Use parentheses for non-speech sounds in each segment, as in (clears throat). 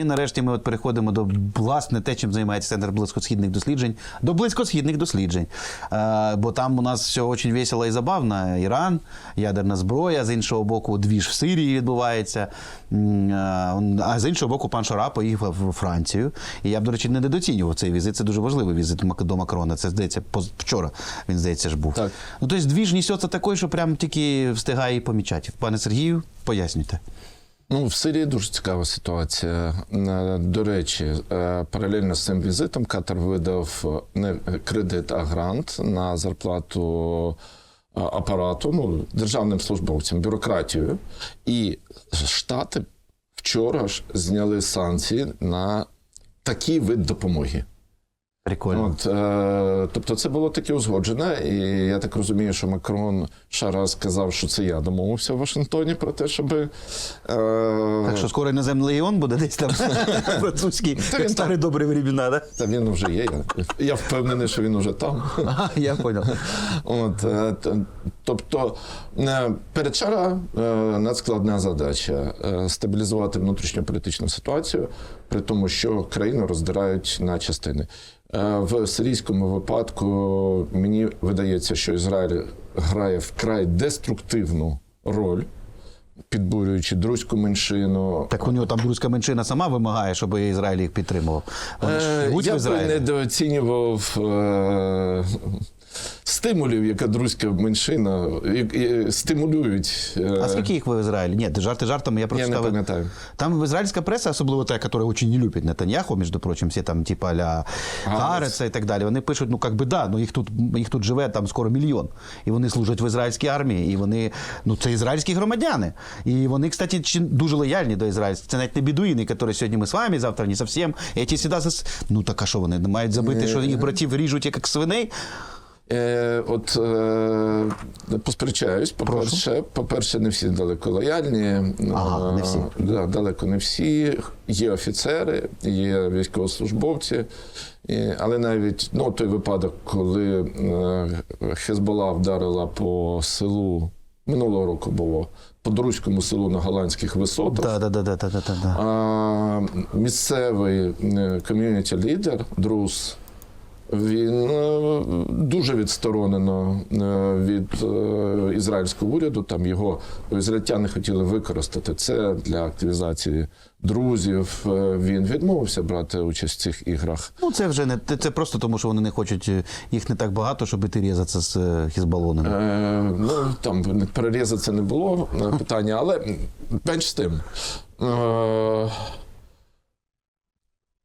І нарешті ми от переходимо до власне те, чим займається центр близькосхідних досліджень, до близькосхідних досліджень. Е, бо там у нас все дуже весело і забавно. Іран, ядерна зброя, з іншого боку, двіж в Сирії відбувається. Е, А з іншого боку, пан Шара поїхав в Францію. І я б, до речі, не недооцінював цей візит. Це дуже важливий візит до Макрона. Це здається, вчора він здається ж був. Так. Ну, тобто двіж несеться такий, що прям тільки встигає і помічати. Пане Сергію, пояснюйте. Ну, в Сирії дуже цікава ситуація. Е, До речі, е, паралельно з цим візитом Катар видав не кредит, а грант на зарплату е, апарату, ну, державним службовцям, бюрократію. І Штати вчора ж зняли санкції на такий вид допомоги. Прикольно. От, е, тобто це було таке узгоджене, і я так розумію, що Макрон ще раз сказав, що це я домовився в Вашингтоні про те, щоб. Е, Так що скоро іноземний легіон буде десь там (laughs) французький, як старі добрі времена, да? Та він вже є. Я, я впевнений, що він уже там. Ага, я понял. От, е, тобто, е, перед Шара е, надскладна задача е, стабілізувати внутрішньополітичну ситуацію, при тому, що країну роздирають на частини. Е, В сирійському випадку мені видається, що Ізраїль грає вкрай деструктивну роль, підбурюючи друзьку меншину, Так у нього там друзька меншина сама вимагає, щоб Ізраїль їх підтримував. Вони Е, Я б недооцінював е, стимулів, яка друзька меншина і- і стимулюють. е, А скільки їх в Ізраїлі? Ні, жарти жартами, я я прочитав. не пам'ятаю. Там ізраїльська преса, особливо та, яка очень не любить Нетаньяху, між прочим, всі там, типа ля Гареца і так далі. Вони пишуть, ну як би да, ну їх тут їх тут живе там скоро мільйон. І вони служать в ізраїльській армії, і вони, ну це ізраїльські громадяни. І вони, кстати, дуже лояльні до ізраїльських. Це навіть не бідуїни, які сьогодні ми з вами, завтра не зовсім. І ті сюди. Ну так а що вони мають забити, що їх братів ріжуть як свиней? Е, от е, посперечаюсь, по-перше, по-перше, не всі далеко лояльні. Ага, не всі. Е, Да, далеко не всі. Є офіцери, є військовослужбовці. І, але навіть ну, той випадок, коли е, Хезбола вдарила по селу минулого року було, по Друзькому селу на голландських висотах. Да, да, да, да, да, да, да. А, місцевий ком'юніті лідер Друз. Він е, дуже відсторонено е, від е, ізраїльського уряду. Там його ізраїльтяни хотіли використати це для активізації друзів. Він відмовився брати участь в цих іграх. Ну, це вже не це просто тому, що вони не хочуть, їх не так багато, щоб іти різатися з хізбалонами. Е, ну там перерізати це не було питання, але менш з тим. Е,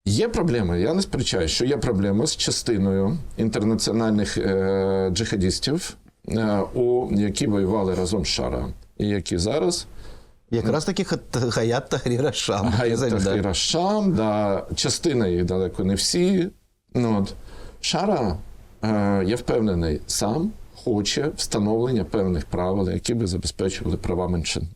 Є проблеми, я не сперечаю, що є проблеми з частиною інтернаціональних е, джихадістів, е, у, які воювали разом з Шара, і які зараз Якраз таки Хаят Тахріра Шам. Гаят Да. Тахіра Шам, да, частина їх далеко не всі. Ну, от. Шара, е, я впевнений, сам хоче встановлення певних правил, які би забезпечували права меншин.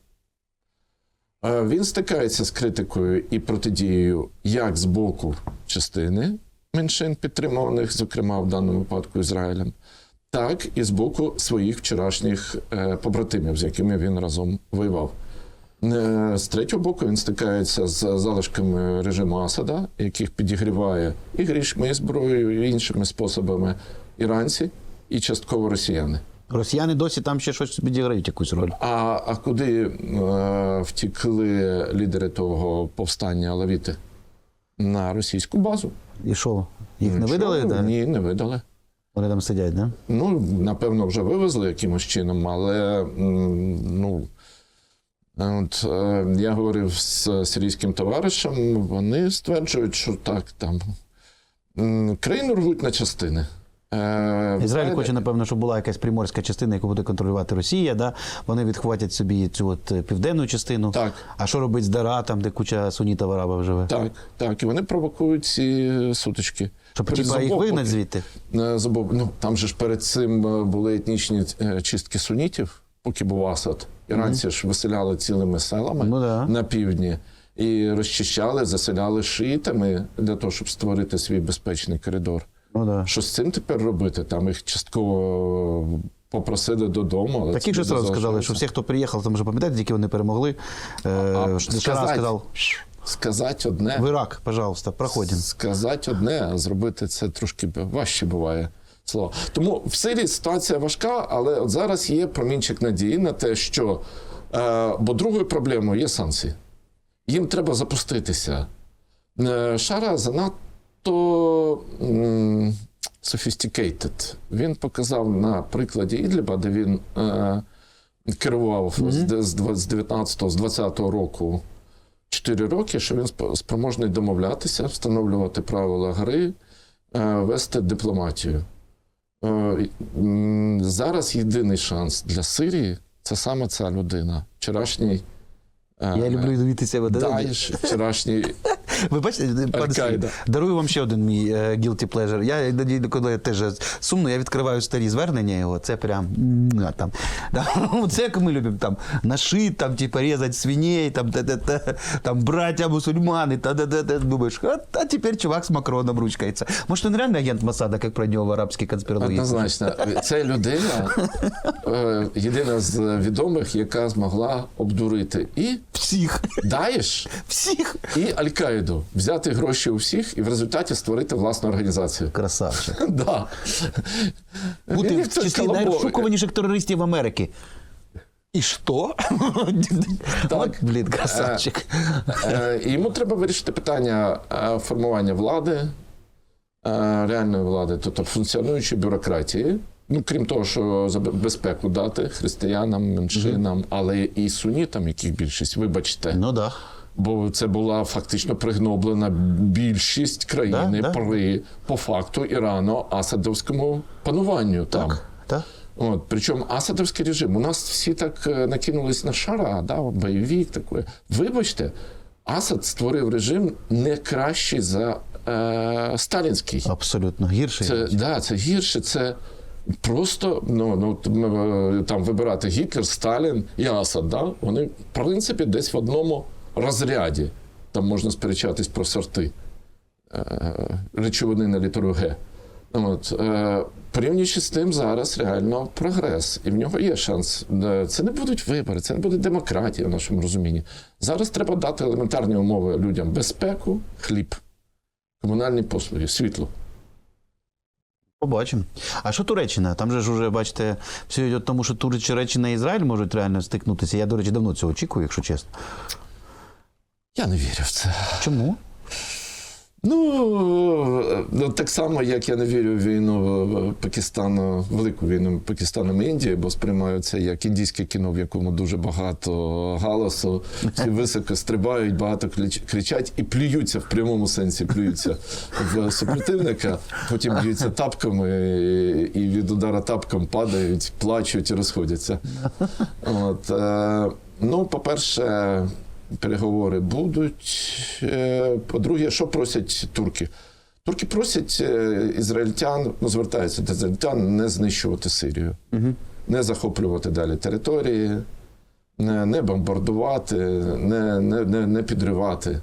Е, Він стикається з критикою і протидією як з боку частини меншин, підтримуваних, зокрема в даному випадку Ізраїлем, так і з боку своїх вчорашніх е, побратимів, з якими він разом воював. Е, З третього боку він стикається з залишками режиму Асада, яких підігріває і грішми, і зброєю, і іншими способами іранці, і частково росіяни. Росіяни досі там ще щось відіграють якусь роль. А, а куди е, втікли лідери того повстання Алавіти? На російську базу. І що? Їх не видали? Да? Ні, не видали. Вони там сидять, да? Ну, напевно, вже вивезли якимось чином, але ну. От, е, я говорив з сирійським товаришем, вони стверджують, що так, там країну рвуть на частини. Е, Ізраїль хоче, напевно, щоб була якась приморська частина, яку буде контролювати Росія. Да? Вони відхватять собі цю от е, південну частину. Так. А що робить з Дара, там, де куча сунітів арабів живе? Так, так, і вони провокують ці сутички. Щоб типа їх вигнать звідти. Е, забо- Ну, там же ж перед цим е, були етнічні е, чистки сунітів, поки був Асад. Іранці ж виселяли цілими селами Ну да. на півдні і розчищали, заселяли шиїтами для того, щоб створити свій безпечний коридор. Ну, да. Що з цим тепер робити? Там їх частково попросили додому, але Таких же сразу сказали, що всі, хто приїхав, там вже пам'ятаєте, тільки вони перемогли. Е, А, сказав, сказати одне. В Ирак, пожалуйста, проходим. Сказати одне, а зробити це трошки важче буває. Слово. Тому в Сирії ситуація важка, але от зараз є промінчик надії на те, що. Е, бо другою проблемою є санкції. Їм треба запуститися. Е, Шара занадто м, sophisticated. Він показав на прикладі Ідліба, де він е, керував з, де- з, дв- 19-го, з 20-го року 4 роки, що він спроможний домовлятися, встановлювати правила гри, е, вести дипломатію. Е, Зараз єдиний шанс для Сирії це саме ця людина. Вчорашній. е, Я люблю дивитися. ви- вчорашній Ви бачите, пане Сергію, дарую вам ще один мій е, guilty pleasure. Я іноді, коли теж сумно, я відкриваю старі звернення його. Це прям там. (laughs) Це як ми любимо там нашит, там, типа, різати свиней, там, та, та, та, там браття мусульмани, та, думаєш, а, тепер чувак з Макроном ручкається. Може, він реально агент Масада, як про нього в арабській конспірології? Однозначно, це людина, е, єдина з відомих, яка змогла обдурити і Всіх. Даєш, Всіх. і Аль-Каїду, взяти гроші у всіх і в результаті створити власну організацію. Красавчик. (laughs) Да. Бути в числі найрозшукуваніших терористів Америки. І що? (laughs) От, блін, красавчик. Е, Йому треба вирішити питання е, формування влади, е, реальної влади, тобто функціонуючої бюрократії. Ну, крім того, що за безпеку дати християнам, меншинам, але і сунітам, яких більшість, вибачте. Ну да. Бо це була фактично пригноблена більшість країни Да, да. при по факту ірано-асадовському пануванню там. Так. Так. От, причому асадовський режим. У нас всі так е, накинулись на шара, да, от бойовик такий. Вибачте, Асад створив режим не кращий за е, сталінський. Абсолютно гірший. Це, да, це гірше, це просто ну, ну, е, там вибирати Гітлер, Сталін і Асад. Да? Вони, в принципі, десь в одному розряді. Там можна сперечатись про сорти е, речовини на літеру Г. От, е, порівнюючи з тим, зараз реально прогрес, і в нього є шанс. Е, Це не будуть вибори, це не буде демократія в нашому розумінні. Зараз треба дати елементарні умови людям: безпеку, хліб, комунальні послуги, світло. Побачимо. А що Туреччина? Там же ж уже, бачите, все йде тому, що Туреччина і Ізраїль можуть реально стикнутися. Я, до речі, давно цього очікую, якщо чесно. Я не вірю в це. Чому? Ну, ну, так само, як я не вірю в війну е, Пакистану, велику війну Пакистаном і Індії, бо сприймаю це як індійське кіно, в якому дуже багато галасу, всі високо стрибають, багато кричать і плюються в прямому сенсі, плюються в супротивника, потім б'ються тапками і, і від удара тапком падають, плачуть і розходяться. От, е, ну, по-перше, переговори будуть. Е, По-друге, що просять турки? Турки просять е, ізраїльтян, ну, звертаються до ізраїльтян, не знищувати Сирію, не захоплювати далі території, не, не бомбардувати, не, не, не, не підривати.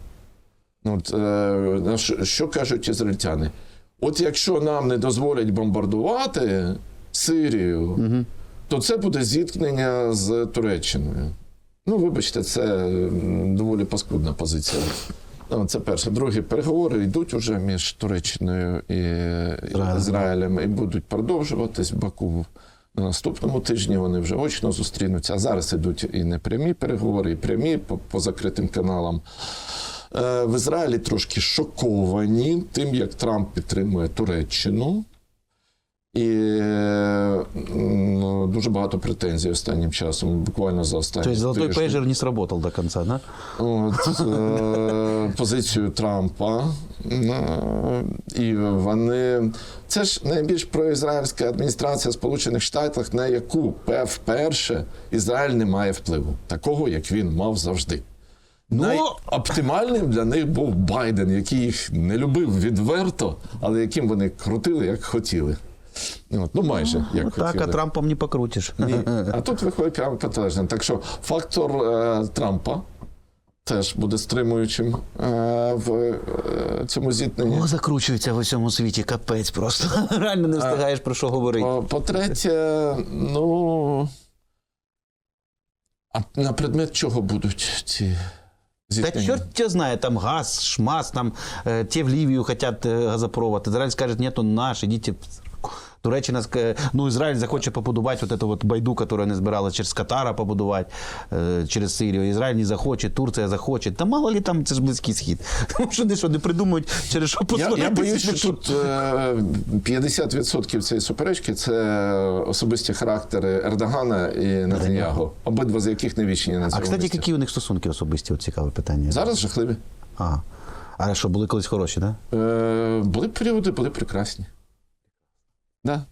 Ну, От, е, що, що кажуть ізраїльтяни? От якщо нам не дозволять бомбардувати Сирію, то це буде зіткнення з Туреччиною. Ну, вибачте, це доволі паскудна позиція. Ну, Це перше. Друге, переговори йдуть уже між Туреччиною і Ізраїлем. І будуть продовжуватись в Баку. На наступному тижні вони вже очно зустрінуться. А зараз ідуть і непрямі переговори, і прямі по, по закритим каналам. Е, В Ізраїлі трошки шоковані тим, як Трамп підтримує Туреччину. І е, ну, дуже багато претензій останнім часом, буквально за останні Тобто золотой тижні. пейджер не сработал до конца, да? От, е, позицію Трампа. Е, І вони. Це ж найбільш проізраїльська адміністрація Сполучених Штатів, на яку вперше Ізраїль не має впливу, такого, як він мав завжди. Ну, Найоптимальним для них був Байден, який їх не любив відверто, але яким вони крутили, як хотіли. От, ну, майже як так, хотіли. а Трампом не покрутиш. Ні. (laughs) А тут виходить прямо протилежне. Так що фактор е, Трампа теж буде стримуючим е, в е, цьому зіткненні. О, закручується в усьому світі, капець просто. (laughs) Реально не встигаєш про що говорити. По- По-третє, ну. А на предмет чого будуть ці Та зіткнення. черт тебя знает, там газ, шмас, там э, те в Ливию хотят э, газопровод. Израиль скажет, нет, он наш, идите. В сраку». Туреччина, ск- ну, Ізраїль захоче побудувати вот эту вот байду, яку не збирали через Катара побудувати, е, через Сирію. Ізраїль не захоче, Турція захоче. Та мало ли там, це ж Близький Схід. (laughs) Тому що вони що, не придумують, через що Я, посваритися. я боюсь, що тут е, 50% цієї суперечки це особисті характери Ердогана і Нетаньягу, обидва з яких не вічні на А, цьому кстати, місці. які у них стосунки особисті? От цікаве питання. Зараз жахливі. А, а що, були колись хороші, так? Да? Е, були періоди, були прекрасні. Да.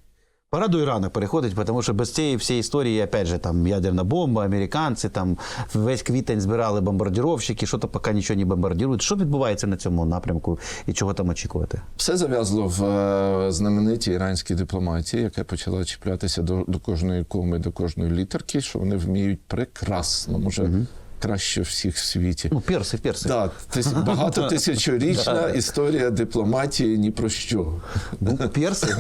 Пора до Ірана переходить, тому що без цієї всієї історії, опять же, там ядерна бомба, американці, там весь квітень збирали бомбардировщики, що то поки нічого не бомбардують. Що відбувається на цьому напрямку і чого там очікувати? Все зав'язло в е, знаменитій іранській дипломатії, яка почала чіплятися до, до кожної коми, до кожної літерки, що вони вміють прекрасно, може краще всіх в світі. Ну, перси, перси. Так, тис- багатотисячорічна (laughs) історія дипломатії ні про що. Ну, перси.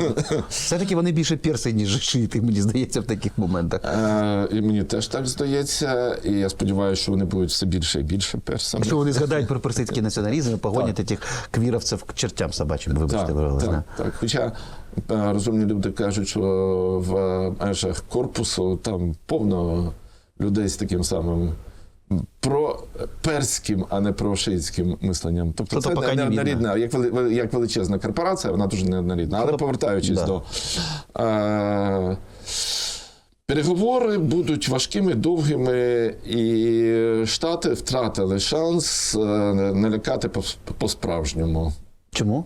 Все-таки вони більше перси, ніж шиїти, мені здається, в таких моментах. Е, і мені теж так здається, і я сподіваюся, що вони будуть все більше і більше персами. Що вони згадають про персидський націоналізм і погонять тих квіровців к чертям собачим, вибачте, Так, так, так. Хоча е, розумні люди кажуть, що в межах корпусу там повно людей з таким самим про перським, а не про шиїцьким мисленням. Тобто Що-то це поки не, неоднорідна, як, як величезна корпорація, вона дуже неоднорідна. Але повертаючись да. до. Е, Переговори будуть важкими, довгими, і Штати втратили шанс е, налякати по- по-справжньому. Чому?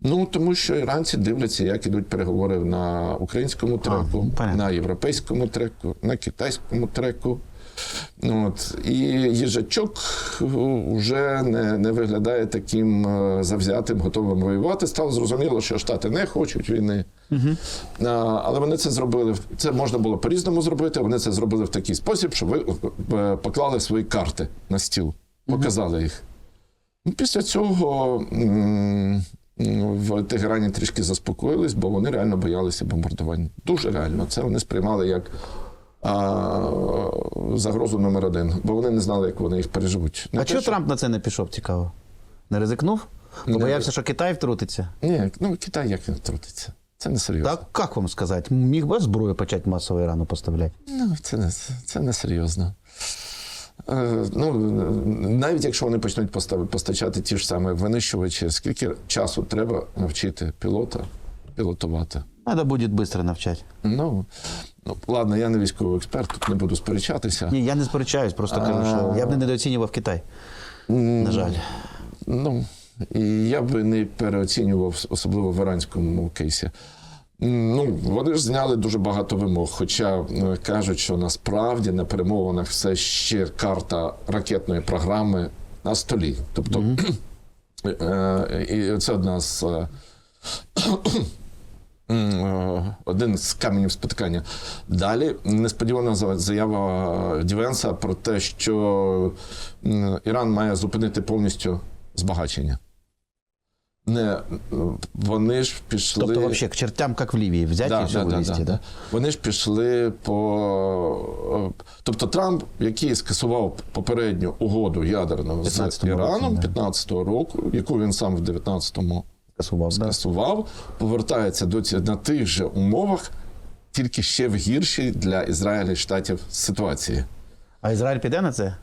Ну тому що іранці дивляться, як ідуть переговори на українському треку, понятно. на європейському треку, на китайському треку. Ну, От. І їжачок вже не, не виглядає таким е, завзятим, готовим воювати. Стало зрозуміло, що Штати не хочуть війни. А, але вони це зробили. Це можна було по-різному зробити. Вони це зробили в такий спосіб, що ви е, поклали свої карти на стіл, показали їх. Ну, Після цього в Тегерані трішки заспокоїлись, бо вони реально боялися бомбардувань. Дуже реально. Це вони сприймали як а, загрозу номер один, бо вони не знали, як вони їх переживуть. Не А чого що- Трамп на це не пішов, цікаво? Не ризикнув? Не. боявся, що Китай втрутиться. Ні, ну Китай як не втрутиться. Це не серйозно. Так, як вам сказати? Міг би зброю почати масово Ірану поставляти? Ну, це не, це не серйозно. Е, ну, навіть якщо вони почнуть постав- постачати ті ж самі винищувачі, скільки часу треба навчити пілота пілотувати? Треба буде швидко навчати. Ну, ну, ладно, я не військовий експерт, тут не буду сперечатися. Ні, я не сперечаюсь, просто кажу, що я б не недооцінював Китай. На жаль. Ну, і я би не переоцінював, особливо в іранському кейсі. Ну, вони ж зняли дуже багато вимог, хоча е, кажуть, що насправді на перемовинах все ще карта ракетної програми на столі. Тобто, (clears throat) е, і це одна з. Е, е, Один з каменів спотикання. Далі несподівана за- заява Дівенса про те, що Іран має зупинити повністю збагачення. Не, вони ж пішли. Тобто, взагалі, к чертям, як в Лівії, взяти і все вивезти, да? Вони ж пішли по. Тобто Трамп, який скасував попередню угоду ядерну з Іраном 15-го року, яку він сам в 19-му Скасував, да? скасував, повертається до на тих же умовах, тільки ще в гіршій для Ізраїля і штатів ситуації. А Ізраїль піде на це? Е,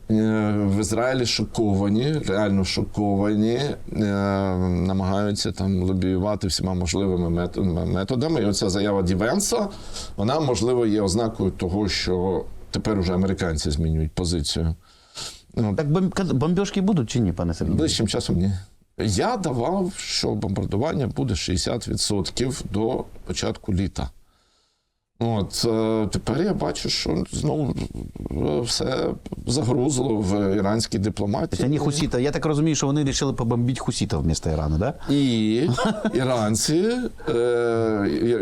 В Ізраїлі шоковані, реально шоковані, е, намагаються там лобіювати всіма можливими методами. І оця заява Дівенса, вона, можливо, є ознакою того, що тепер уже американці змінюють позицію. Ну, Так бом- бомбіжки будуть чи ні, пане Сергію? Ближчим часом ні. Я давав, що бомбардування буде 60% до початку літа. От е, тепер я бачу, що знову е, все загрузло в іранській дипломатії. Тобто вони хусіта. Я так розумію, що вони вирішили побомбити хусітів вмісто Ірану, да? І іранці е,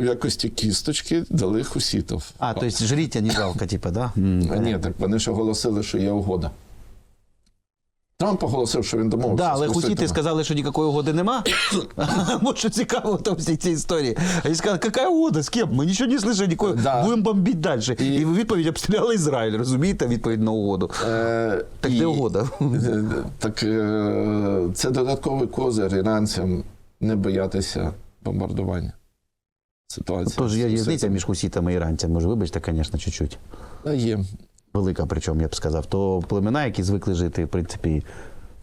в якості кісточки дали хусітів. А, то есть жріть, а не жалко, типа, да? Ні, так вони ж оголосили, що є угода. Трамп оголосив, що він домовився. Да, але з хусіти сказали, що ніякої угоди нема. (coughs) Вот що цікаво в всій цій історії. Вони сказали, яка угода, з ким? Ми нічого не слышали, нікого. Да. Будемо бомбити далі. І- І відповідь обстріляли Ізраїль, розумієте, відповідь на угоду. Е, Так і- де угода? Е, Так е, це додатковий козир іранцям не боятися бомбардування. Ситуація. Тож є різниця між хусітами і іранцями. Може, вибачте, звісно, чуть-чуть. Є. Велика, причому я б сказав. То племена, які звикли жити, в принципі,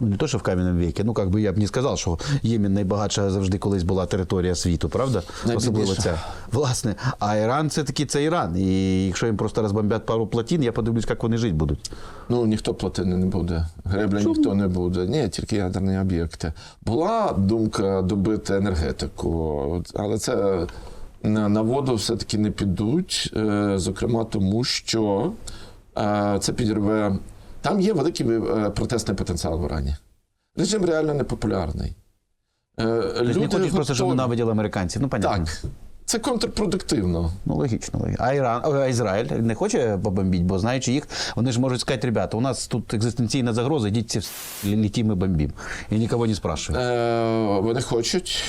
ну не то, що в кам'яному віці, ну як би я б не сказав, що Ємін найбагатша завжди колись була територія світу, правда? Особливо ця. Власне. А Іран це таки це Іран. І якщо їм просто розбомбять пару плотін, я подивлюсь, як вони жити будуть. Ну, ніхто платити не буде. Гребля ніхто не буде. Ні, тільки ядерні об'єкти. Була думка добити енергетику, але це на, воду все-таки не підуть. е, Зокрема, тому що це підірве. Там є великий е, протестний потенціал в Ірані. Режим реально непопулярний. Люди ніколи не хочуть просто, готові. ненавиділи американців. Ну, понятно. Так. Це контрпродуктивно. Ну, логічно. логічно. А Іран, а Ізраїль не хоче побомбити, бо знаючи їх, вони ж можуть сказати, ребята, у нас тут екзистенційна загроза, йдіть літі, ми бомбимо. І нікого не спрашують. Е, вони хочуть,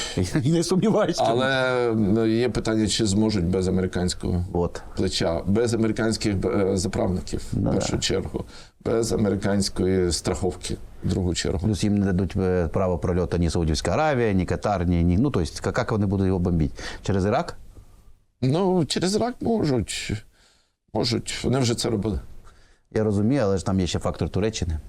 І не сумніваюся. але ну, є питання, чи зможуть без американського От. плеча, без американських е, заправників, Ну, в першу чергу, без американської страховки, в другу чергу. Плюс їм не дадуть е, право прольоту ні Саудівська Аравія, ні Катар, ні, ні. Ну, тобто, як вони будуть його бомбити? Через Ірак? Ну, через Ірак можуть. Можуть, вони вже це робили. Я розумію, але ж там є ще фактор Туреччини.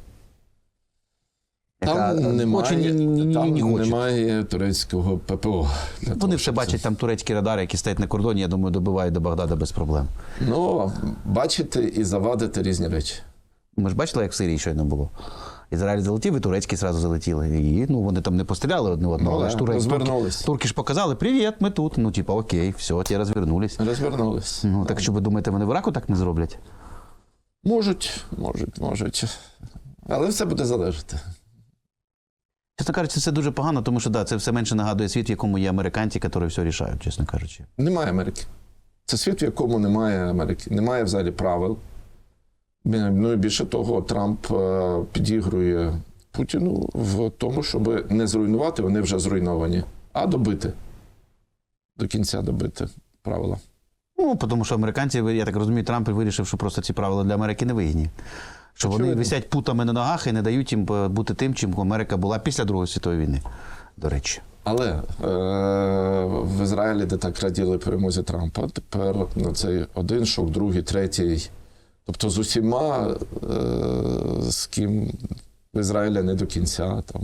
Там яка, е, немає, хоче, ні, ні, ні, ні, там не немає турецького ППО. Вони того, все бачать це- там турецькі радари, які стоять на кордоні, я думаю, добивають до Багдада без проблем. Ну, бачити і завадити різні речі. Ми ж бачили, як в Сирії щойно було. Ізраїль залетів, і турецькі зразу залетіли. І ну, вони там не постріляли одне одного, Ну, але ж турецькі, турки, турки ж показали, привіт, ми тут. Ну, типа, окей, все, ті розвернулись. Розвернулись. Ну, так що ви думаєте, вони в Іраку так не зроблять? Можуть, можуть, можуть. Але все буде залежати. Чесно кажучи, це дуже погано, тому що да, це все менше нагадує світ, в якому є американці, які все рішають, чесно кажучи. Немає Америки. Це світ, в якому немає Америки. Немає взагалі правил. Ну і більше того, Трамп е, підігрує Путіну в тому, щоб не зруйнувати, вони вже зруйновані, а добити. До кінця добити правила. Ну, тому що американці, я так розумію, Трамп вирішив, що просто ці правила для Америки не вигідні. Що вони висять путами на ногах і не дають їм е, бути тим, чим Америка була після Другої світової війни. До речі. Але е, в Ізраїлі, де так раділи перемозі Трампа, тепер на цей один шок, другий, третій. Тобто з усіма, е, з ким в Ізраїлі не до кінця, там,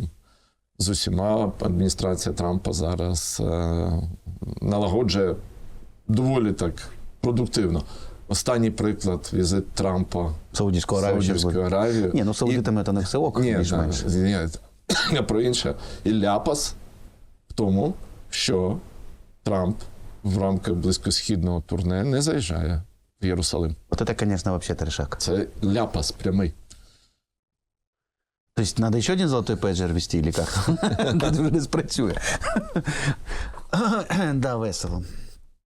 з усіма адміністрація Трампа зараз е, налагоджує доволі так продуктивно. Останній приклад візит Трампа Саудівську Аравію. Саудівську. Аравію. Ні, ну саудитами то не все ок, Ні, більш-менш. да, ні, я про інше. І ляпас в тому, що Трамп в рамках близькосхідного турне не заїжджає в Єрусалим. От це, звісно, взагалі трешак. Це ляпас прямий. Тобто, треба ще один золотой пейджер вести, или як? Це вже не спрацює. (coughs) Да, весело.